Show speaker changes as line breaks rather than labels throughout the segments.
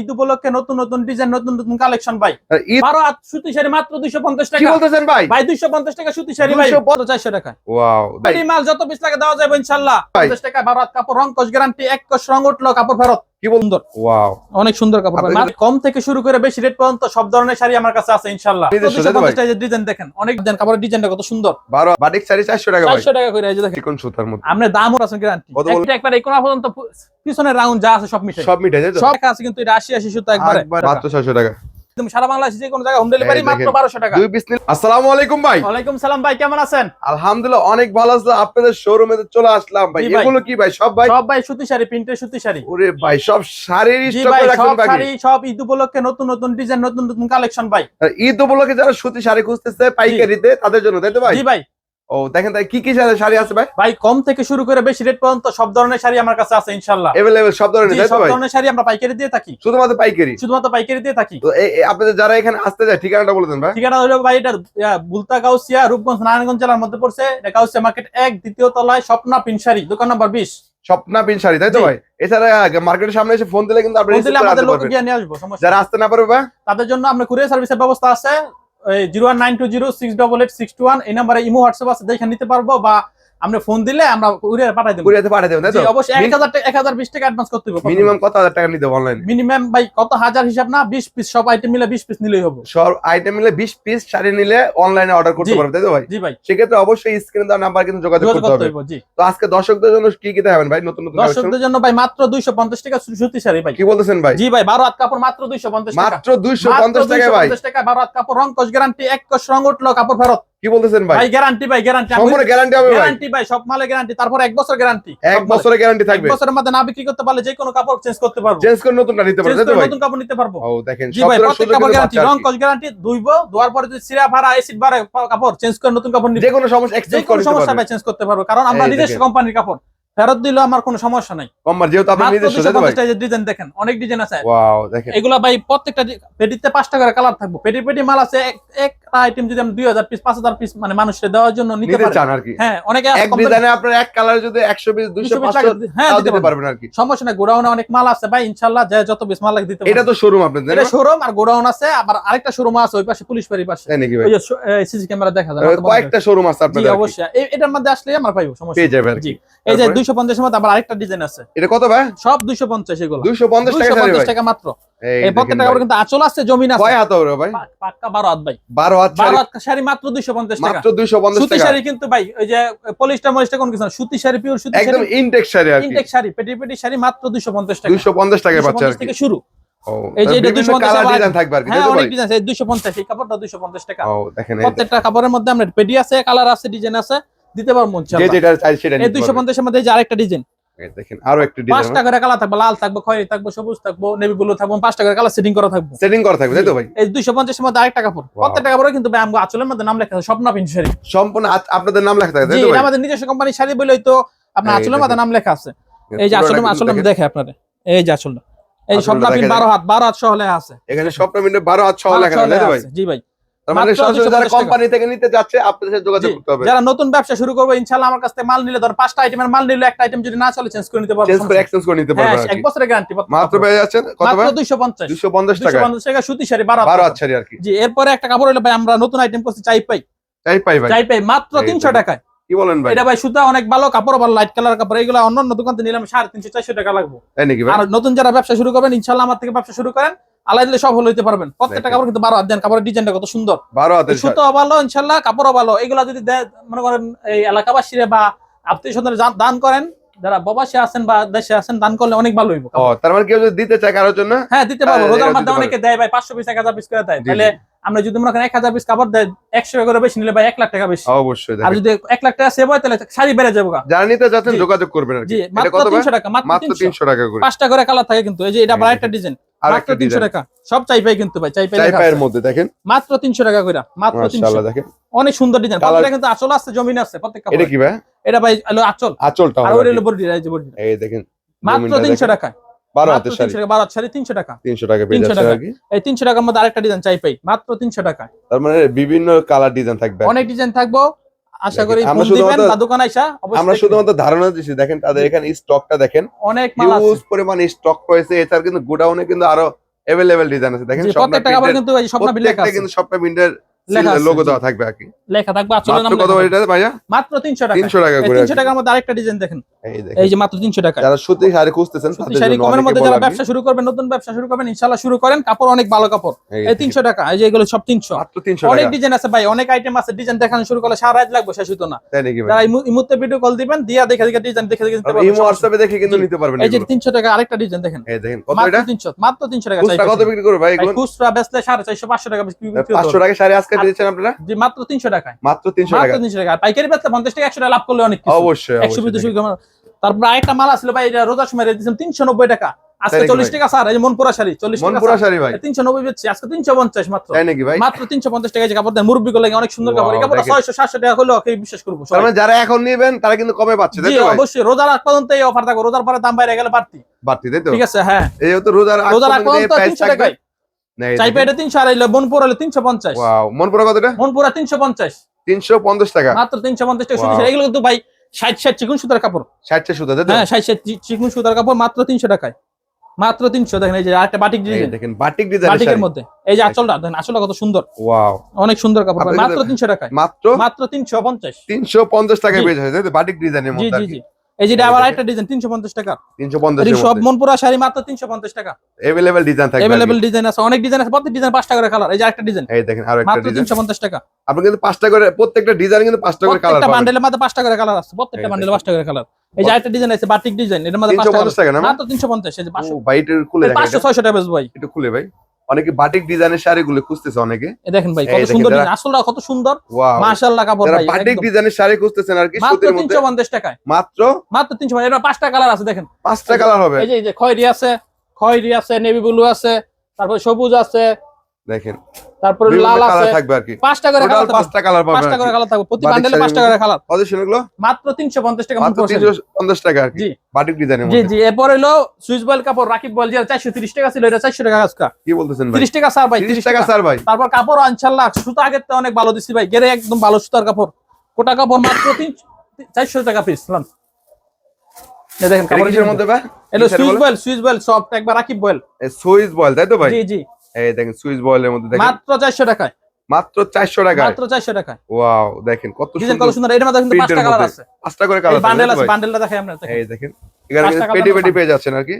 ঈদ উপলক্ষে নতুন নতুন ডিজাইন নতুন নতুন কালেকশন ভাই। বারো হাত সুতি শাড়ি মাত্র দুইশো পঞ্চাশ
কি
টাকা।
বলতেছেন ভাই?
ভাই দুইশো পঞ্চাশ টাকা সুতি শাড়ি ভাই।
250
চারশো টাকা?
ওয়াও
এই মাল যত পিস লাগে দেওয়া যাবে ইনশাল্লাহ। পঞ্চাশ টাকা বারো হাত কাপড় রং কোষ গ্যারান্টি এক কোষ রং উঠল কাপড় ফেরত।
কি বল
সুন্দর
ওয়াও
অনেক সুন্দর কাপড় ভাই।
আপনাদের-
মাল কম থেকে শুরু করে বেশি রেট পর্যন্ত সব ধরনের শাড়ি আমার কাছে আছে ডিজাইন দেখেন অনেক ডিজাইন কাপড়ের ডিজাইনটা কত সুন্দর।
বাটিক শাড়ি চারশো টাকা ভাই।
চারশো টাকা করে এই যে দেখেন।
চিকন সুতার মধ্যে।
আপনার দামও আছে গ্যারান্টি একটা একবার এই কোনা পর্যন্ত পিছনে রাউন্ড যা আছে সব মিঠাই।
সব মিঠাই
সব আছে কিন্তু এটা আশি আশি সুতো একবারে।
একবার মাত্র ছয়শো টাকা।
একদম সারা বাংলাদেশে যে কোনো জায়গায় হোম ডেলিভারি মাত্র টাকা।
দুই পিস আসসালামু আলাইকুম ভাই।
ওয়ালাইকুম সালাম ভাই কেমন আছেন?
আলহামদুলিল্লাহ অনেক ভালো আপনাদের শোরুমে চলে আসলাম ভাই। এগুলো কি ভাই? সব ভাই?
সব ভাই সুতি শাড়ি প্রিন্টের সুতি শাড়ি।
ওরে ভাই সব শাড়ির
ভাই সব শাড়ি সব ঈদ উপলক্ষে নতুন নতুন ডিজাইন নতুন নতুন কালেকশন ভাই।
ঈদ উপলক্ষে যারা সুতি শাড়ি খুঁজতেছে পাইকারিতে তাদের জন্য তাই তো ভাই?
জি ভাই।
ও দেখেন তাই কি কি শাড়ি- শাড়ি আছে ভাই?
ভাই কম থেকে শুরু করে বেশি রেট পর্যন্ত সব ধরনের শাড়ি আমার কাছে আছে ইনশাল্লাহ
এভেলেবেল সব ধরনের তাই
সব ধরনের শাড়ি আমরা পাইকারি দিয়ে থাকি।
শুধুমাত্র পাইকারি?
শুধুমাত্র পাইকারি দিয়ে থাকি।
তো আপনাদের যারা এখানে আসতে যায় ঠিকানাটা বলে দেন ভাই।
ঠিকানা হলো ভাই এটা বুলতা গাউসিয়া রূপগঞ্জ নারায়ণগঞ্জ জেলার মধ্যে পড়ছে। এটা গাউসিয়া মার্কেট এক দ্বিতীয় তলায় স্বপ্না পিনশারি দোকান নাম্বার বিশ।
স্বপ্না পিন শাড়ি তাই তো ভাই? এছাড়া মার্কেটের সামনে এসে ফোন দিলে কিন্তু আপনি
ফোন দিলে আমাদের লোক গিয়ে নিয়ে আসব সমস্যা
যারা আসতে না পারবে
তাদের জন্য আমরা কুরিয়ার সার্ভিসের ব্যবস্থা আছে। Zero one nine two zero six double eight six two one, এই নাম্বারে ইমো, হোয়াটসঅ্যাপ আছে, দেখে নিতে পারব বা আপনি ফোন দিলে আমরা কুরিয়ার পাঠাই দেবো।
কুরিয়াতে পাঠিয়ে দেবেন তাই
জি,
তো?
অবশ্যই এক হাজার টাকা এক হাজার বিশ টাকা অ্যাডভান্স করতে হবে
মিনিমাম কত হাজার টাকা নিতে অনলাইনে
মিনিমাম ভাই কত হাজার হিসাব না বিশ পিস সব আইটেম মিলে বিশ পিস নিলেই হবে।
সব আইটেম মিলে বিশ পিস শাড়ি নিলে অনলাইনে অর্ডার করতে পারবে তাই তো ভাই?
জি ভাই।
সেক্ষেত্রে অবশ্যই স্ক্রিনে দেওয়া নাম্বার কিন্তু যোগাযোগ করতে হবে।
জি।
তো আজকে দর্শকদের জন্য কি কি দেখাবেন ভাই? নতুন নতুন
দর্শকদের জন্য ভাই মাত্র দুইশো পঞ্চাশ টাকা সু- সুতি শাড়ি ভাই।
কি বলতেছেন ভাই?
জি ভাই বারো হাত কাপড় মাত্র দুইশো পঞ্চাশ টাকা।
মাত্র দুইশো পঞ্চাশ টাকা ভাই।
250 টাকা বারো হাত কাপড় রং কস গ্যারান্টি এক কস রং উঠল কাপড় ফেরত।
কি বলতেছেন ভাই?
ভাই গ্যারান্টি ভাই গ্যারান্টি
সম্পূর্ণ গ্যারান্টি হবে ভাই।
গ্যারান্টি ভাই সব মালে গ্যারান্টি তারপর এক বছর গ্যারান্টি
এক বছরের গ্যারান্টি
এক
থাকবে।
বছরের মধ্যে না বিক্রি করতে পারলে যে কোনো কাপড় চেঞ্জ করতে পারব।
চেঞ্জ করে নতুনটা নিতে পারব তাই
নতুন কাপড় নিতে পারব।
ও দেখেন সব
প্রত্যেক কাপড় গ্যারান্টি রং। কস গ্যারান্টি ধুইবো ধোয়ার পরে যদি সিরা ভাড়া এসিড ভাড়া কাপড় চেঞ্জ করে নতুন কাপড় নিতে
যে কোনো সমস্যা এক্সচেঞ্জ
কোনো
করে
সমস্যা ভাই চেঞ্জ করতে পারব। কারণ আমরা নিজস্ব কোম্পানির কাপড়। ফেরত দিলেও আমার কোনো সমস্যা নাই।
কম্বার যেহেতু আপনি
মাত্র
নিজস্ব
দুশো
তাই তো ভাই।
ডিজাইন দেখেন অনেক ডিজাইন আছে।
ওয়াও দেখেন।
এগুলা ভাই প্রত্যেকটা পেটিতে পাঁচটা করে কালার থাকব। পেটি পেটি মাল আছে এক- একটা আইটেম যদি আমি দুই হাজার পিস পাঁচ হাজার পিস মানে মানুষকে দেওয়ার জন্য নিতে পারি।
আর কি।
হ্যাঁ অনেকে
এক ডিজাইনে আপনার এক কালার যদি একশো পিস দুইশো
200 piece
পাঁচশো
লাগে, হ্যাঁ
তাও
দিতে
পারবেন আর কি।
সমস্যা নাই গোডাউনে অনেক মাল আছে ভাই ইনশাল্লাহ যে যত পিস মাল লাগে দিতে
এটা তো শোরুম আপনাদের
এটা শোরুম আর গোডাউন আছে আবার আরেকটা শোরুম আছে ওই পাশে পুলিশ বাড়ির পাশে।
তাই নাকি ভাই?
ওই যে সিসি ক্যামেরা দেখা যায়
আহ, কয়েকটা শোরুম আছে আপনাদের কি।
অবশ্যই। এটার মধ্যে আসলে আমার পাইবো সমস্যা
পেয়ে যাবে আর কি।
এই যে
তারপরে?
দুইশো পঞ্চাশের মধ্যে আবার আরেকটা ডিজাইন আছে
এটা কত ভাই
সব দুইশো পঞ্চাশ এগুলো
দুইশো পঞ্চাশ টাকা
দুইশো
শাড়ি
পঞ্চাশ
ভাই
টাকা মাত্র
এই
প্রত্যেকটা কাপড় কিন্তু আঁচল আছে জমিন আছে
কয় হাত হবে ভাই
পাক্কা বারো হাত ভাই
বারো হাত
বারো
শাড়ি
হাত শাড়ি মাত্র দুইশো পঞ্চাশ টাকা
মাত্র দুইশো পঞ্চাশ
সুতি শাড়ি কিন্তু ভাই ওই যে পলিশটা মলিশটা কোন কিছু সুতি শাড়ি পিওর সুতি
একদম
শাড়ি
ইনটেক শাড়ি আর
ইনটেক শাড়ি পেটি পেটি শাড়ি মাত্র দুইশো পঞ্চাশ টাকা
দুইশো পঞ্চাশ টাকায়
250
পাচ্ছে আর কি
থেকে শুরু এই যে 250
থাকবে আর কি
হ্যাঁ অনেক ডিজাইন আছে এই কাপড়টা টাকা
ও দেখেন
প্রত্যেকটা কাপড়ের মধ্যে আমরা আছে কালার আছে ডিজাইন আছে দিতে পারব
যে। যেটা চাই সেটা
এই
নিতে
দুইশো পঞ্চাশের মধ্যে যে আরেকটা ডিজাইন
দেখেন আরও একটু ডিজাইন
পাঁচটা করে কালার থাকবে লাল থাকবে খয়েরি থাকবে সবুজ থাকবে নেভি ব্লু থাকবে পাঁচটা করে কালার সেটিং করা থাকবে।
সেটিং করা থাকবে তাই তো ভাই?
এই দুইশো পঞ্চাশের মধ্যে প্রত্যেকটা কাপড়ে কিন্তু ভাই আমগো আঁচলের মধ্যে নাম লেখা আছে স্বপ্না পিন শাড়ি।
সম্পূর্ণ আপনাদের নাম লেখা থাকে তাই তো ভাই?
আমাদের নিজস্ব কোম্পানির শাড়ি বলেই তো আপনার আঁচলের মধ্যে নাম লেখা আছে। এই যে আসলে আসলে দেখে আপনাদের। এই যে আসলে এই স্বপ্না পিন
দেখা
বারো হাত বারো হাত সহ লেখা আছে।
এখানে স্বপ্ন মিনিটে বারো হাত সহ লেখা থাকে তাই তো ভাই?
জি ভাই।
মানে সরাসরি যারা কোম্পানি থেকে নিতে যাচ্ছে আপনাদের সাথে যোগাযোগ করতে হবে।
যারা নতুন ব্যবসা শুরু করবে ইনশাআল্লাহ আমার কাছ থেকে মাল নিলে ধর পাঁচটা আইটেমের মাল নিলে একটা আইটেম যদি না চলে চেঞ্জ করে নিতে পারব
চেঞ্জ করে এক্সচেঞ্জ করে নিতে
হ্যাঁ এক বছরের গ্যারান্টি
মাত্র কত ভাই? টাকা।
সুতি শাড়ি
আর কি।
জি এরপরে একটা কাপড় হলো ভাই আমরা নতুন আইটেম করছি চাই পাই
চাই পাই ভাই।
চাই পাই মাত্র
এই
তিনশো
দেখেন।
টাকায়।
কি বলেন ভাই?
এটা ভাই সুতা অনেক ভালো কাপড় ভালো লাইট কালার কাপড় এগুলো অন্য অন্য দোকান থেকে নিলাম সাড়ে তিনশো চারশো টাকা লাগবে।
তাই নাকি ভাই?
আর নতুন যারা ব্যবসা শুরু করবেন ইনশাল্লাহ আমার থেকে ব্যবসা শুরু করেন। আলাই দিলে সব হলো হইতে পারবেন। প্রত্যেকটা কাপড় কিন্তু বারো হাত দেন কাপড়ের ডিজাইনটা কত সুন্দর।
বারো হাত
সুতো ভালো ইনশাল্লাহ কাপড়ও ভালো। এগুলা যদি মনে করেন এই এলাকাবাসীরা বা আত্মীয় স্বজনের দান করেন যারা প্রবাসী আছেন বা দেশে আছেন দান করলে অনেক ভালো হইব
তার মানে কেউ যদি দিতে চায় কারোর জন্য?
হ্যাঁ দিতে পারব।
হ্যাঁ,
রোজার
মাধ্যমে
অনেকে দেয় ভাই পাঁচশো পিস এক হাজার পিস করে দেয়। তাহলে আমরা যদি মনে করেন এক হাজার পিস কাপড় দেয় একশো টাকা করে বেশি নিলে ভাই এক লাখ টাকা বেশি।
অবশ্যই
আর যদি এক লাখ টাকা সেভ হয় তাহলে শাড়ি বেড়ে যাব গা।
যারা নিতে যোগাযোগ করবেন
জি মাত্র তিনশো টাকা মাত্র তিনশো।
টাকা করে।
পাঁচটা করে কালার থাকে কিন্তু এই যে এটা আবার। একটা ডিজাইন মাত্র তিনশো টাকা। সব চাই পাই কিন্তু ভাই চাই পাই
চাই
লেখা
পায়ের
আছে।
মধ্যে দেখেন।
মাত্র তিনশো টাকা করে মাত্র তিনশো।
দেখেন।
অনেক সুন্দর ডিজাইন প্রত্যেকটা কিন্তু আঁচল আছে জমিন আছে প্রত্যেক
এটা
কাপড়ে
কি ভাই?
এটা ভাই আঁচল।
আঁচলটা
আর বডি এই
দেখেন
মাত্র তিনশো। টাকা
বারো হাতের শাড়ি।
তিনশো টাকা শাড়ি তিনশো টাকা।
তিনশো টাকা পেয়ে
300
যাচ্ছে
টাকা। এই তিনশো টাকার মধ্যে আরেকটা ডিজাইন চাই পাই মাত্র তিনশো টাকা।
তার মানে বিভিন্ন কালার ডিজাইন থাকবে।
অনেক ডিজাইন থাকব আশা করি
আমরা শুধুমাত্র-
দোকান আইসা
আমরা শুধুমাত্র ধারণা দিচ্ছি দেখেন তাদের এখানে স্টকটা দেখেন।
অনেক মাল
হিউজ পরিমাণ স্টক রয়েছে কিন্তু গোডাউনে কিন্তু আরও ডিজাইন আছে। দেখেন
কিন্তু
লোগো দেওয়া থাকবে আর কি।
লেখা থাকবে আসলে নাম
কত
লেখা
করে
থাকবে।
এটা ভাইয়া?
মাত্র 300 টাকা।
300 টাকা করে
300 টাকার মধ্যে আরেকটা ডিজাইন দেখেন।
এই
যে মাত্র 300 টাকা।
যারা সুতি শাড়ি খুঁজতেছেন তাদের
শাড়ি কমের মধ্যে যারা ব্যবসা শুরু করবেন নতুন ব্যবসা শুরু করবেন ইনশাআল্লাহ শুরু করেন। কাপড় অনেক ভালো কাপড়।
এই
এই 300 টাকা এই যে এগুলো সব 300
মাত্র 300
অনেক ডিজাইন আছে ভাই অনেক আইটেম আছে। ডিজাইন দেখানো শুরু করলে সারা রাত লাগবে শেষ হতো না।
তাই নাকি ভাই?
যারা এই মুহূর্তে ভিডিও কল দিবেন দিয়া দেখে দেখে ডিজাইন দেখে দেখে নিতে
আর
পারবেন।
ইমো হোয়াটসঅ্যাপে দেখে কিন্তু নিতে পারবেন
এই যে 300 টাকা আরেকটা ডিজাইন দেখেন।
এই দেখেন কত
মাত্র
এটা?
300 মাত্র 300 টাকা
খুচরা কত
চাইতেছে।
বিক্রি করবে ভাই
ভাই খুচরা বেচলে 450 500 টাকা বিক্রি করতে
500 টাকা শাড়ি আজকে দিয়েছেন আপনারা?
জি মাত্র 300 টাকায়।
মাত্র 300
মাত্র
টাকা।
300 টাকা পাইকারি বেচলে 50 টাকা 100 টাকা লাভ করলে অনেক কিছু।
অবশ্যই
100
অবশ্যই
200 গ্রাম তারপর আরেকটা মাল আসলে ভাই এটা রোজার সময় রেট 390 টাকা। আজকে
তাই নাকি
40 টাকা স্যার এই মনপুরা শাড়ি 40 টাকা
মনপুরা শাড়ি ভাই।
390 বেচছি আজকে 350 মাত্র।
তাই নাকি ভাই?
মাত্র 350 টাকা যে কাপড় দেন মুরব্বি গুলো অনেক সুন্দর কাপড়। এই কাপড়টা 600 700 টাকা হলেও ওকে বিশ্বাস করব
তার মানে যারা এখন নেবেন তারা কিন্তু কমে পাচ্ছে তাই তো ভাই?
অবশ্যই। রোজার আগ পর্যন্ত এই অফার থাকবে। রোজার পরে দাম বাইরে গেলে বাড়তি।
বাড়তি তাই তো?
ঠিক আছে হ্যাঁ।
এই তো রোজার আগ
রোজার
পর্যন্ত এই
পর্যন্ত
প্রাইস
300 টাকায়। চাইপা। এটা 300 আর এলে বনপুর হলে 350
ওয়াও মনপুরা কতটা
মনপুরা 350
350 টাকা।
মাত্র 350 টাকা।
Wow.
শুধু এগুলো কিন্তু ভাই 60 60 চিকুন সুতার কাপড়।
60 সুতা
হ্যাঁ 60 60 চিকুন সুতার কাপড় মাত্র 300 টাকায়। মাত্র 300 দেখেন এই যে আরেকটা বাটিক ডিজাইন
দেখেন বাটিক ডিজাইনের
বাটিকের মধ্যে। এই যে আঁচলটা দেখেন আঁচলটা কত সুন্দর।
ওয়াও।
অনেক সুন্দর কাপড় মাত্র 300 টাকায়।
মাত্র
মাত্র 350
350 টাকায়
জি।
পেয়ে যাচ্ছে বাটিক ডিজাইনের মধ্যে
জি জি। এই যে
এই
আবার
দেখেন।
আরেকটা ডিজাইন 350 টাকা
350
এই
এর
সব
মধ্যে
মনপুরা শাড়ি মাত্র 350 টাকা
अवेलेबल ডিজাইন থাকবে
अवेलेबल ডিজাইন আছে অনেক ডিজাইন আছে প্রত্যেক ডিজাইন 5 টাকা করে কালার এই যে আরেকটা ডিজাইন
এই দেখেন আরো একটা
মাত্র
ডিজাইন
350 টাকা
আপনি কিন্তু পাঁচটা করে প্রত্যেকটা ডিজাইন কিন্তু পাঁচটা করে কালার
প্রত্যেকটা
পাবেন
বান্ডেলের মধ্যে 5 টাকা করে কালার আছে প্রত্যেকটা
এই
বান্ডেলে
দেখেন।
5 টাকা করে কালার এই যে আরেকটা ডিজাইন আছে বাটিক ডিজাইন এর মধ্যে 5 টাকা
350 টাকা না
মাত্র 350 এই যে 500
ও ভাই এটা খুলে দেখেন
500 600 টাকা বেচবো ভাই
এটা। একটু খুলে ভাই অনেকে বাটিক ডিজাইনের শাড়িগুলো খুঁজতেছে অনেকে।
দেখেন ভাই কত সুন্দর আসলটা কত সুন্দর। মাশাআল্লাহ কাপড় ভাই
বাটিক ডিজাইনের শাড়ি খুঁজতেছেন আর কি
মাত্র
সুতির মধ্যে
350 টাকায়।
মাত্র?
মাত্র 350 এটা পাঁচটা কালার আছে দেখেন।
পাঁচটা কালার হবে।
এই যে এই যে খয়েরি আছে খয়েরি আছে নেভি ব্লু আছে তারপর সবুজ আছে
দেখেন।
তারপরে লাল আছে।
থাকবে আর কি।
পাঁচটা করে কালার
পাঁচটা কালার পাবেন
পাঁচটা করে কালার থাকবে। প্রতি বান্ডেলে পাঁচটা করে কালার
কত শুনগুলো
মাত্র 350 টাকা
মাত্র
মন পড়ছে
350 টাকা আর কি। বাটিক ডিজাইনের
জি জি। এরপর হলো সুইচ বয়েল কাপড় রাকিব বয়েল যেটা 430 টাকা ছিল এটা 400 টাকা আজকা
কি বলতেছেন ভাই?
30 টাকা স্যার ভাই
30 টাকা স্যার ভাই।
তারপর কাপড় ইনশাআল্লাহ সুতা আগের থেকে অনেক ভালো দিছি ভাই। গেরে একদম ভালো সুতার কাপড়। কোটা কাপড় মাত্র 3 400 টাকা পিস এই দেখেন কাপড়ের
মধ্যে। ভাই?
সুইচ
বলে?
সুইচ বয়েল সব একবার রাকিব বয়েল।
সুইস বয়েল তাই তো ভাই?
জি জি।
এই দেখেন সুইস বয়েলের মধ্যে দেখেন।
মাত্র 400 টাকায়।
মাত্র 400 টাকা
মাত্র 400 টাকায়।
ওয়াও দেখেন কত সুন্দর
কত সুন্দর এর মধ্যে কিন্তু পাঁচটা কালার আছে।
পাঁচটা করে কালার
বান্ডেল আছে বান্ডেলটা দেখাই আমরা
এই দেখেন এখানে পেটি পেটি পেয়ে যাচ্ছেন আর কি।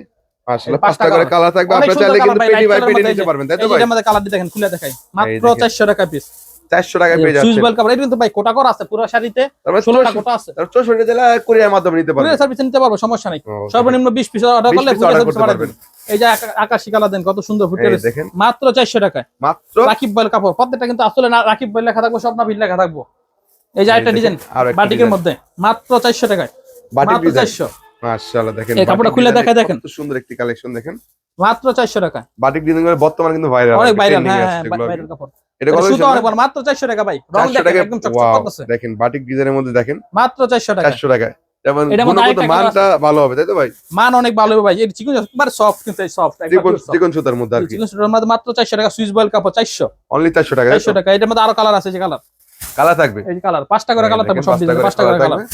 আসলে
পাঁচটা
করে কালার থাকবে। আপনারা চাইলে কিন্তু পেটি বাই পেটি নিতে পারবেন তাই তো ভাই?
যে আমাদের কালারটি দেখেন খুলে দেখাই। মাত্র
দেখেন।
400 টাকা পিস
400 টাকা পেয়ে
সুইচ
যাচ্ছেন।
কাপড় এটা কিন্তু ভাই কোটা করা আছে পুরো শাড়িতে। 16টা কোটা আছে।
64 জেলা কোরিয়ার মাধ্যমে নিতে পারবেন।
কুরিয়ার সার্ভিস নিতে পারব সমস্যা নাই। সর্বনিম্ন 20 পিস অর্ডার
20
করলে কুরিয়ার সার্ভিস। এই যে আকা- আকাশি কালার দেন কত সুন্দর ফুটে
দেখেন।
মাত্র 400 টাকায়।
মাত্র?
রাকিব বয়েল কাপড়। প্রত্যেকটা কিন্তু আসলে না রাকিব বয়েল লেখা থাকব স্বপ্না বিল লেখা থাকব। এই যে একটা ডিজাইন বাটিকের মধ্যে। মাত্র 400 টাকায়। মাত্র
ডিজাইন
400
মাশাআল্লাহ দেখেন
এই কাপড়টা খুলে
ডিজাইনের
দেখায় দেখেন।
সুন্দর একটি কালেকশন দেখেন।
মাত্র 400 টাকা
বাটিক ডিজাইন করে বর্তমানে কিন্তু ভাইরাল
অনেক ভাইরাল হ্যাঁ হ্যাঁ ভাইরাল কাপড়।
এটা কত
সুতো অনেক মাত্র 400 টাকা ভাই। রং দেখেন একদম চকচক করতেছে।
দেখেন বাটিক ডিজাইনের মধ্যে দেখেন।
মাত্র 400 টাকা
400 টাকায়। যেমন গুণগত মানটা ভালো হবে তাই তো ভাই?
মান অনেক ভালো হবে ভাই এই চিকন একবার সফট কিন্তু সফট
চিকন চিকন সুতার মধ্যে আর কি?
চিকন সুতার মধ্যে মাত্র 400 টাকা সুইচ বয়েল কাপড় 400
অনলি 400 টাকা
400 টাকা এটার মধ্যে আরও কালার আছে যে কালার
কালার থাকবে?
এই কালার পাঁচটা করে কালার থাকবে সব
পাঁচটা করে
কালার
থাকবে।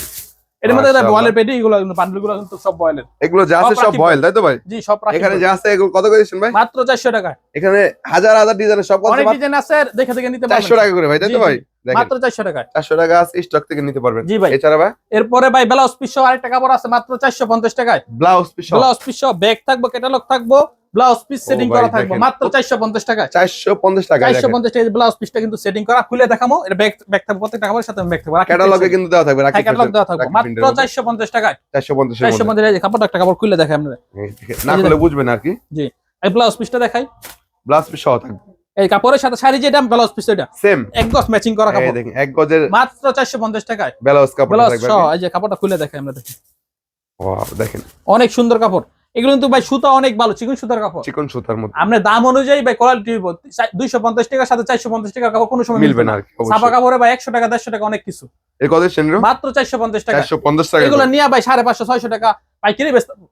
এর মধ্যে বয়েলের পেটি এগুলো বান্ডেল কিন্তু সব বয়েলের
এগুলো যা আছে
সব
সব বয়েল তাই তো ভাই?
জি সব
এখানে যা আছে এগুলো কত করে দিচ্ছেন ভাই?
মাত্র 400 টাকা।
এখানে হাজার হাজার ডিজাইনের সব কত
অনেক ডিজাইন আছে দেখে দেখে নিতে
টাকা করে ভাই তাই তো ভাই?
মাত্র 400 টাকা।
চারশো টাকা স্টক থেকে নিতে পারবেন।
জি ভাই।
এছাড়া ভাই?
এরপরে ভাই ব্লাউজ পিস আরেকটা কাপড় আছে মাত্র 450 টাকায়।
Blouse
piece blouse piece bag থাকব ক্যাটালগ থাকব। ব্লাউজ পিস সেটিং করা থাকবে। মাত্র 450 টাকা
চারশো পঞ্চাশ টাকা
চারশো পঞ্চাশ টাকা ব্লাউজ পিসটা কিন্তু সেটিং করা। খুলে দেখামো এটা ব্যাগ ব্যাগ থাকবে প্রত্যেকটা কাপড়ের সাথে ব্যাগ থাকবে।
ক্যাটালগে কিন্তু দেওয়া থাকবে রাখি
ক্যাটালগ দেওয়া থাকবে। মাত্র চারশো পঞ্চাশ টাকায়।
চারশো পঞ্চাশের
চারশো
মধ্যে।
পঞ্চাশ কাপড়টা একটা কাপড় খুলে দেখাই
দেখেন, না করলে বুঝবেন আর কি।
জি। এই ব্লাউজ পিসটা দেখাই।
ব্লাউজ পিস সহ থাকবে।
এই কাপড়ের সাথে শাড়ি যে যেটা ব্লাউজ পিস এটা।
সেম
এক গজ ম্যাচিং করা
এই
কাপড়।
দেখেন এক গজের
মাত্র চারশো পঞ্চাশ টাকায়।
ব্লাউজ কাপড়
ব্লাউজ সহ এই যে কাপড়টা খুলে দেখাই আমরা দেখি।
ওয়াও দেখেন।
অনেক সুন্দর কাপড়। এগুলো কিন্তু ভাই সুতা অনেক ভালো চিকন সুতার কাপড়।
চিকন সুতার মধ্যে।
আমরা দাম অনুযায়ী ভাই কোয়ালিটি দুইশো পঞ্চাশ টাকার সাথে চারশো পঞ্চাশ টাকার কাপড় কোনো সময়
মিলবে না
ছাপা কাপড়ে ভাই একশো টাকা দেড়শো টাকা অনেক কিছু। মাত্র চারশো পঞ্চাশ টাকা।
টাকা
এগুলো নিয়ে ভাই সাড়ে পাঁচশো ছয়শো টাকা পাইকারি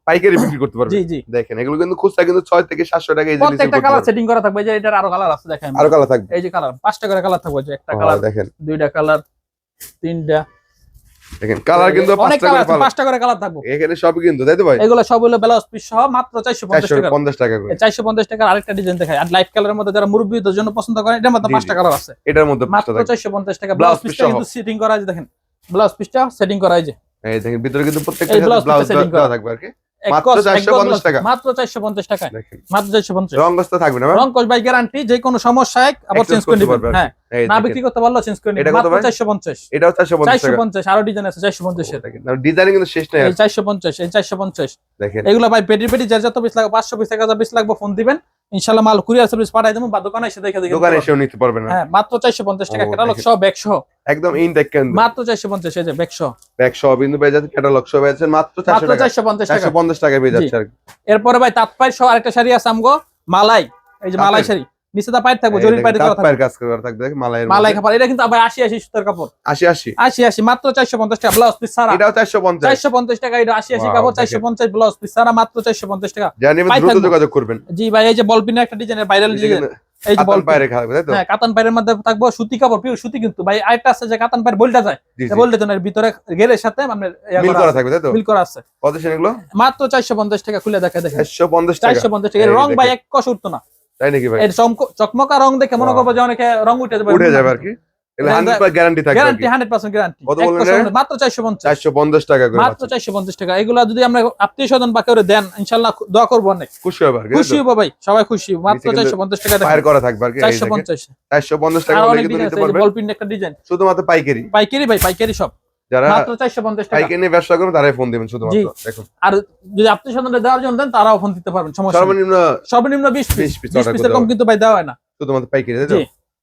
পাইকারি বিক্রি করতে পারবে।
জি জি।
দেখেন এগুলো কিন্তু খুচরা কিন্তু ছয় থেকে সাতশো টাকা এই জিনিস
প্রত্যেকটা কালার সেটিং করা থাকবে। যে এটার আরও কালার আছে দেখেন।
আরও কালার থাকবে।
এই যে কালার পাঁচটা করে কালার থাকবে যে একটা কালার
দেখেন।
দুইটা কালার তিনটা।
দেখেন কালার কিন্তু পাঁচটা করে পাবেন।
পাঁচটা করে কালার থাকব।
এখানে সবই কিন্তু তাই তো ভাই?
এগুলো সব হলো ব্লাউজ পিস সহ মাত্র চারশো পঞ্চাশ
চারশো
টাকা
পঞ্চাশ টাকা করে।
টাকার আরেকটা ডিজাইন আর লাইট কালারের মধ্যে যারা মুরব্বীদের জন্য পছন্দ করেন এটার মধ্যে পাঁচটা কালার আছে।
এটার মধ্যে
মাত্র
পাঁচটা থাকবে।
চারশো পঞ্চাশ টাকা।
ব্লাউজ
পিসটা কিন্তু সেটিং করা আছে দেখেন। ব্লাউজ পিসটা সেটিং করা আছে
এই দেখেন ভিতরে কিন্তু প্রত্যেকটা
ব্লাউজ
দেওয়া। থাকবে আর কি। মাত্র 450 টাকা।
মাত্র মাত্র পঞ্চাশ।
রংগস্ত থাকবে না
রং বাই গ্যারান্টি যে কোনো সমস্যা এক আবার চেঞ্জ করে দিবেন হ্যাঁ। না বিক্রি করতে পারল চেঞ্জ করে
এটা কত ভাই? এটাও টাকা।
আরও ডিজাইন আছে
ডিজাইন কিন্তু শেষ নাই
এই
দেখেন।
এগুলো ভাই পেটি পেটি যার যত পিস লাগবে ফোন দিবেন। মাল কুরিয়ার সার্ভিস পাঠাই দেবো বা দোকানে এসে দেখে দেখে
দোকানে এসেও নিতে পারবে
হ্যাঁ মাত্র চারশো পঞ্চাশ টাকা
ও,
ক্যাটালগ
দেখেন।
সহ ব্যাগ সহ।
একদম ইনটেক
মাত্র চারশো পঞ্চাশ এই যে ব্যাগ সহ।
ব্যাগ সহ বিন্দু পেয়ে যাচ্ছে ক্যাটালগ সহ পেয়ে যাচ্ছেন মাত্র চারশো
মাত্র
টাকা।
টাকা।
টাকা পেয়ে যাচ্ছে আর
এরপরে ভাই তাঁতপাই সহ আরেকটা শাড়ি আছে আমগো মালাই। এই যে মালাই শাড়ি। নিচে তা পাইট থাকব জরির
দেখেন,
পাইট করা থাকবে
পায়ের কাজ করা থাকবে
মালাই কাপড় এটা কিন্তু আবার আশি আশি সুতার কাপড়।
আশি আশি।
আশি আশি মাত্র চারশো পঞ্চাশ টাকা ব্লাউজ পিস সারা
এটাও চারশো পঞ্চাশ।
চারশো পঞ্চাশ টাকা এটা আশি আশি
Wow,
কাপড় চারশো
দেখেন।
পঞ্চাশ ব্লাউজ পিস সারা মাত্র চারশো পঞ্চাশ টাকা।
যা নেবেন দ্রুত যোগাযোগ করবেন।
জি ভাই এই যে বলপিনের একটা ডিজাইনের ভাইরাল ডিজাইন এই যে
পায়ের খাবে তাই তো?
হ্যাঁ কাতান পায়ের মধ্যে থাকব সুতি কাপড় পিওর সুতি কিন্তু। ভাই আরেকটা আছে যে কাতান পায়ের বলটা যায়। না ভিতরে গেলের সাথে ইয়া
মিল
করা
থাকবে তাই তো?
মিল করা আছে।
কত সেগুলো?
মাত্র চারশো পঞ্চাশ টাকা খুলে দেখা দেখেন।
চারশো পঞ্চাশ টাকা।
চারশো পঞ্চাশ টাকা এর রং ভাই। এক কষ উঠতো না।
তাই নাকি ভাই?
এর চকমকা রং দেখে মনে করব যে অনেকে রং উঠে যাবে।
উঠে যাবে আর কি? গ্যারান্টি থাকবে
গ্যারান্টি গ্যারান্টি? মাত্র
টাকা করে
মাত্র এগুলা যদি আমরা আত্মীয় স্বজন বা কেউ দেন ইনশাল্লাহ দোয়া করব অনেক।
খুশি হবে
খুশি হব ভাই সবাই খুশি মাত্র টাকা
করা থাকবে আর কি টাকা হলে কিন্তু নিতে
আছে
পারবেন।
বলপিন একটা ডিজাইন
শুধুমাত্র পাইকারি।
পাইকারি ভাই পাইকারি সব।
যারা
মাত্র চারশো পঞ্চাশ টাকা।
পাইকারি নিয়ে ব্যবসা করেন তারাই ফোন দিবেন শুধুমাত্র। দেখুন।
আর যদি স্বজনদের দেওয়ার জন্য দেন তারাও ফোন দিতে পারবেন সমস্যা
সর্বনিম্ন
সর্বনিম্ন
20
পিস
piece
বিশ
order
পিসের কম কিন্তু ভাই দেওয়া হয় না।
শুধুমাত্র পাইকারি তাই তো?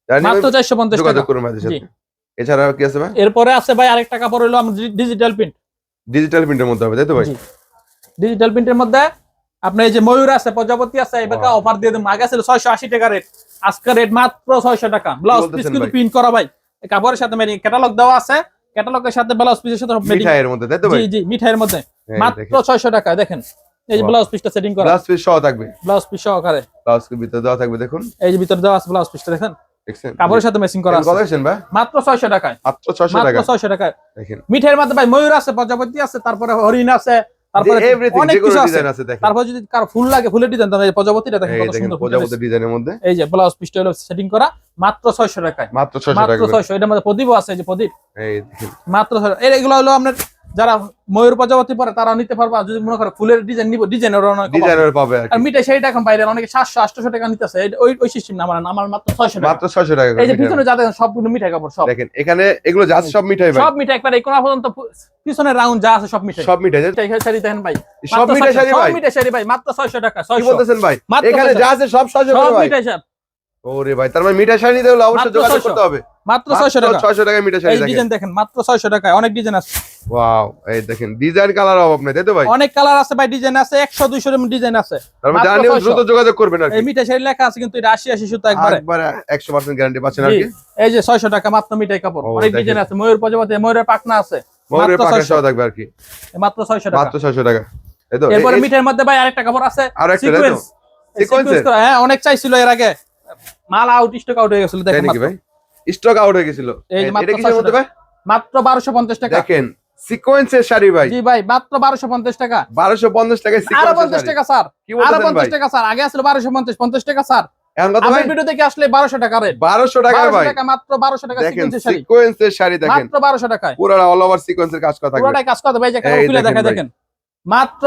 মাত্র
নেবেন,
চারশো পঞ্চাশ টাকা।
যোগাযোগ করুন সাথে। এছাড়া কি আছে ভাই?
এরপরে আছে ভাই আরেকটা কাপড় হলো আমাদের ডিজিটাল প্রিন্ট
ডিজিটাল প্রিন্টের মধ্যে হবে তাই তো ভাই?
ডিজিটাল প্রিন্টের মধ্যে আপনার এই যে ময়ূর আছে প্রজাপতি আছে এবার অফার দিয়ে দেবো। আগে ছিল ছয়শো আশি টাকা রেট আজকের রেট মাত্র ছয়শো টাকা। ব্লাউজ পিস কিন্তু প্রিন্ট করা ভাই। কাপড়ের সাথে মেরিং ক্যাটালগ দেওয়া আছে। ক্যাটালগের সাথে ব্লাউজ পিসের সাথে
মিঠাইয়ের মধ্যে তাই তো ভাই?
জি জি মিঠাইয়ের মধ্যে।
এই
মাত্র
দেখেন।
ছয়শো টাকা দেখেন। এই যে ব্লাউজ পিসটা সেটিং করা।
ব্লাউজ পিস সহ থাকবে।
ব্লাউজ পিস সহকারে।
ব্লাউজ ভিতরে দেওয়া থাকবে দেখুন।
এই যে ভিতরে দেওয়া আছে ব্লাউজ পিসটা দেখেন। কাপড়ের সাথে ম্যাচিং করা আছে।
দেখেন ভাই?
মাত্র ছয়শো টাকায়।
মাত্র ছশো
মাত্র
টাকা।
ছয়শো টাকায়।
দেখেন।
মিঠাইয়ের মধ্যে ভাই ময়ূর আছে প্রজাপতি আছে তারপরে হরিণ আছে তারপরে অনেক কিছু আছে। তারপর যদি কার ফুল লাগে ফুলের ডিজাইন তাহলে প্রজাপতিটা দেখেন কত সুন্দর
প্রজাপতি ডিজাইনের মধ্যে।
এই যে ব্লাউজ পিসটা হলো সেটিং করা মাত্র ছয়শো টাকায়।
মাত্র টাকা
মাত্র
করে।
ছয়শো এটার মধ্যে প্রদীপও আছে যে প্রদীপ।
এই
মাত্র 600 এর এগুলো হলো আপনার যারা ময়ূর প্রজাপতি পরে তারা নিতে পারবে যদি মনে করে ফুলের ডিজাইন নিব ডিজাইনের কম
পাবে আর কি।
মিঠাই সেইটা এখন বাইরে অনেকে সাতশো আটশো টাকা নিতেছে। ওই ওই সিস্টেম না আমার আমার মাত্র ছয়শো টাকা।
মাত্র ছশো টাকা
এই যে। পিছনে যাদের সবগুলো মিঠাই কাপড় সব।
দেখেন এখানে এগুলো যা সব মিঠাই ভাই।
সব মিঠাই একবার কোনা পর্যন্ত পিছনে রাউন্ড যা আছে সব মিঠাই।
সব মিঠাই?
মিঠাই শাড়ি দেখেন ভাই।
সব মিঠাই
600
শাড়ি
সব
ভাই।
মিঠাই শাড়ি ভাই মাত্র ছয়শো টাকা
কি
ছয়শো।
বলতেছেন ভাই? এখানে যা আছে সব ছশো
সব
করে ভাই।
মিঠাই সব
ওরে ভাই তার মানে মিঠাই শাড়ি নিতে হলে অবশ্যই যোগাযোগ করতে হবে।
মাত্র ছয়শো টাকা।
ছয়শো টাকা মিঠাই শাড়ি
এই ডিজাইন দেখেন মাত্র ছয়শো টাকায় অনেক ডিজাইন আছে।
ওয়াও এই দেখেন ডিজাইন কালার অভাব নেই তাই তো ভাই?
অনেক কালার আছে ভাই ডিজাইন আছে একশো দুইশো ডিজাইন আছে।
তার মানে
600
দ্রুত যোগাযোগ করবেন আর
এই মিঠাই শাড়ি লেখা আছে কিন্তু এটা আশি আশি সুতো একবারে।
একবারে একশো পার্সেন্ট গ্যারান্টি পাচ্ছেন আর কি?
এই যে ছয়শো টাকা মাত্র মিঠাই কাপড়। অনেক ডিজাইন আছে ময়ূর প্রজাপতি ময়ূরের পাখনা আছে
ময়ূরের
মাত্র
পাখা
600
সহ থাকবে আর কি।
মাত্র ছয়শো টাকা।
মাত্র ছয়শো টাকা। এই তো
এরপরে মিঠাইয়ের মধ্যে ভাই আরেকটা কাপড় আছে
আর একটা, তাই তো?
সিকোয়েন্স হ্যাঁ অনেক চাইছিল এর আগে। মাল আউট স্টক আউট হয়ে গেছিল দেখেন।
ভাই? স্টক আউট হয়ে গেছিল।
মাত্র
এটা কিসের মধ্যে ভাই
মাত্র বারোশো পঞ্চাশ টাকা।
দেখেন সিকোয়েন্সের শাড়ি ভাই।
জি ভাই মাত্র বারোশো পঞ্চাশ টাকা।
বারোশো পঞ্চাশ
টাকা স্যার। টাকা স্যার। আগে আসলে টাকা স্যার।
এখন কত ভাই?
ভিডিও থেকে আসলে বারোশো টাকা রেট
টাকা ভাই।
টাকা মাত্র বারোশো টাকা
দেখেন
সিকোয়েন্সের শাড়ি।
সিকোয়েন্সের শাড়ি দেখেন।
মাত্র বারোশো টাকায়।
পুরো অল ওভার সিকোয়েন্সের কাজ করা থাকবে
পুরোটাই কাজ করতে ভাই যে
এই
খুলে
দেখেন
দেখা দেখেন। মাত্র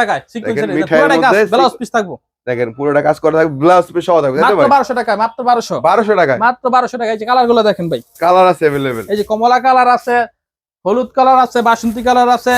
টাকায় সিকোয়েন্সের পুরোটাই কাজ। ব্লাউজ পিস থাকব।
দেখেন পুরোটা কাজ করা থাকবে ব্লাউজ পিস সহ থাকবে
মাত্র
ভাই
বারোশো টাকায় মাত্র বারোশো।
বারোশো টাকায়।
মাত্র বারোশো টাকা এই যে কালারগুলো দেখেন ভাই।
কালার আছে अवेलेबल
এই যে কমলা কালার আছে হলুদ কালার আছে বাসন্তী কালার আছে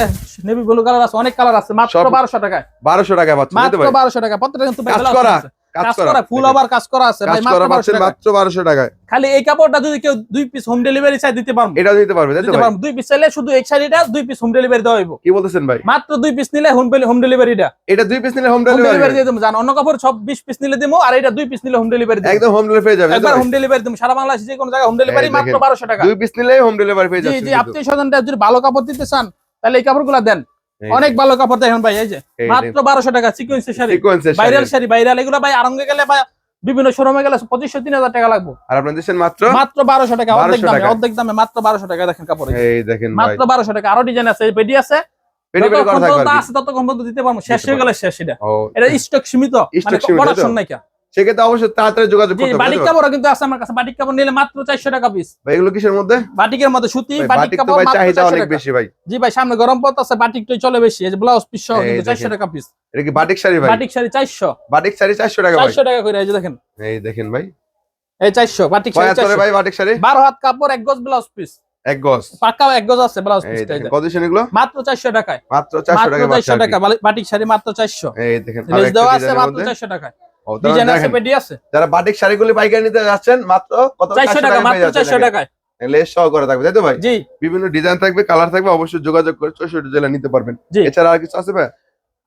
নেভি ব্লু কালার আছে অনেক কালার আছে মাত্র
সব-
বারোশো টাকায়।
বারোশো টাকায় পাচ্ছেন
মাত্র
ভাই
বারোশো টাকা প্রত্যেকটা কিন্তু
কাজ করা। কাজ করা
ফুল কাজ করা আছে ভাই মাত্র
টাকায়।
খালি এই কাপড়টা যদি কেউ দুই পিস হোম ডেলিভারি চাই দিতে পারব।
এটা দিতে পারবে
দিতে পারব। দুই পিস চাইলে শুধু এই শাড়িটা দুই পিস হোম ডেলিভারি দেওয়া হইব।
কি বলতেছেন ভাই?
মাত্র দুই পিস নিলে হোম হোম ডেলিভারিটা
এটা দুই পিস নিলে হোম
ডেলিভারি দিয়ে দেবো জান অন্য কাপড় সব বিশ পিস নিলে দিবো আর এটা দুই পিস নিলে হোম ডেলিভারি
একদম হোম ডেলিভারি পেয়ে যাবে
একবার হোম ডেলিভারি দেবো। সারা বাংলাদেশে যে কোনো জায়গায় হোম ডেলিভারি মাত্র টাকা।
দুই পিস নিলেই হোম ডেলিভারি পেয়ে
জি
যাচ্ছে
জি আত্মীয় স্বজনটা যদি ভালো কাপড় দিতে চান তাহলে এই কাপড়গুলো দেন। অনেক ভালো কাপড় দেখেন ভাই এই যে। মাত্র বারোশো টাকা সিকুয়েন্সের শাড়ি। ভাইরাল শাড়ি। ভাইরাল এগুলো ভাই আরঙ্গে গেলে ভাই বিভিন্ন শোরুমে গেলে পঁচিশশো তিন হাজার টাকা লাগবে।
আর আপনার দিচ্ছেন মাত্র?
মাত্র বারোশো টাকা অর্ধেক দামে অর্ধেক দামে মাত্র বারোশো টাকা দেখেন কাপড়।
এই দেখেন
মাত্র বারোশো টাকা। আরও ডিজাইন আছে পেডি আছে। ততক্ষণ পর্যন্ত দিতে পারব। শেষ হয়ে গেলে শেষ এটা। এটা স্টক সীমিত মানে প্রোডাকশন নাই কা।
সেক্ষেত্রে অবশ্যই তাড়াতাড়ি যোগাযোগ করতে
বাটিক
তো?
কাপড়ও কিন্তু আছে আমার কাছে। বাটিক কাপড় নিলে মাত্র চারশো টাকা পিস
ভাই এগুলো কিসের মধ্যে?
বাটিকের মধ্যে সুতি বাটিক
বাটিক
কাপড়
ভাই
মাত্র
চাহিদা
400
অনেক বেশি ভাই।
জি ভাই সামনে গরম পড়তেছে বাটিকটাই চলে বেশি। এই যে ব্লাউজ পিস সহ কিন্তু চারশো
দেখেন।
টাকা পিস
এটা কি বাটিক শাড়ি ভাই?
বাটিক শাড়ি চারশো।
বাটিক শাড়ি চারশো টাকা ভাই।
চারশো টাকা করে এই যে দেখেন।
এই দেখেন ভাই।
এই চারশো বাটিক শাড়ি
হাত করে
চারশো।
ভাই বাটিক শাড়ি?
বারো হাত কাপড় এক গজ ব্লাউজ পিস
এক গজ।
পাক্কা এক গজ আছে ব্লাউজ পিস
দেখেন কত এগুলো?
মাত্র চারশো টাকায়।
মাত্র চারশো
মাত্র
টাকা
চারশো টাকা বাটিক শাড়ি মাত্র চারশো।
এই দেখেন আরেকটা
দেওয়া আছে মাত্র
মধ্যে।
চারশো টাকায়।
যারা বাটিক শাড়িগুলি পাইকারি নিতে যাচ্ছেন মাত্র কত
চারশো টাকা মাত্র চারশো টাকায়।
লেস সহ করে থাকবে তাই তো ভাই? বিভিন্ন ডিজাইন থাকবে কালার থাকবে অবশ্যই যোগাযোগ করে চৌষট্টি জেলা নিতে পারবেন। এছাড়া আর কিছু আছে ভাই?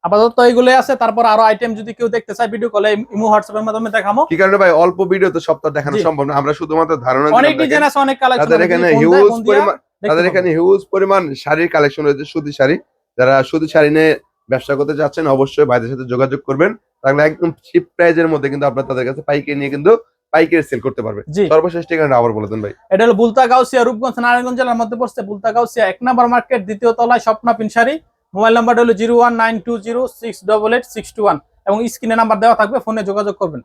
আপাতত আছে তারপর আরও আইটেম যদি কেউ দেখতে চায় ভিডিও কলে ইমো হোয়াটসঅ্যাপের মাধ্যমে দেখামো।
কি কারণে ভাই? অল্প ভিডিও তো সপ্তাহ দেখানো সম্ভব না। আমরা শুধুমাত্র ধারণা
অনেক ডিজাইন আছে অনেক কালেকশন
তাদের এখানে হিউজ পরিমাণ তাদের এখানে হিউজ পরিমাণ শাড়ির কালেকশন রয়েছে সুতি শাড়ি। যারা সুতি শাড়ি নিয়ে ব্যবসা করতে চাচ্ছেন অবশ্যই ভাইদের সাথে যোগাযোগ করবেন। তাহলে একদম চিপ প্রাইজের মধ্যে কিন্তু আপনার তাদের কাছে পাইকারি নিয়ে কিন্তু পাইকারি সেল করতে পারবে সর্বশেষ ঠিকানা আবার বলে দেন ভাই।
এটা হলো বুলতা গাউসিয়া রূপগঞ্জ নারায়ণগঞ্জ জেলার মধ্যে পড়ছে। বুলতা গাউসিয়া এক নম্বর মার্কেট দ্বিতীয় তলায় স্বপ্না পিনসারি। মোবাইল নাম্বারটা হলো zero one nine two zero six double eight six two one. এবং স্ক্রিনে নাম্বার দেওয়া থাকবে ফোনে যোগাযোগ করবেন।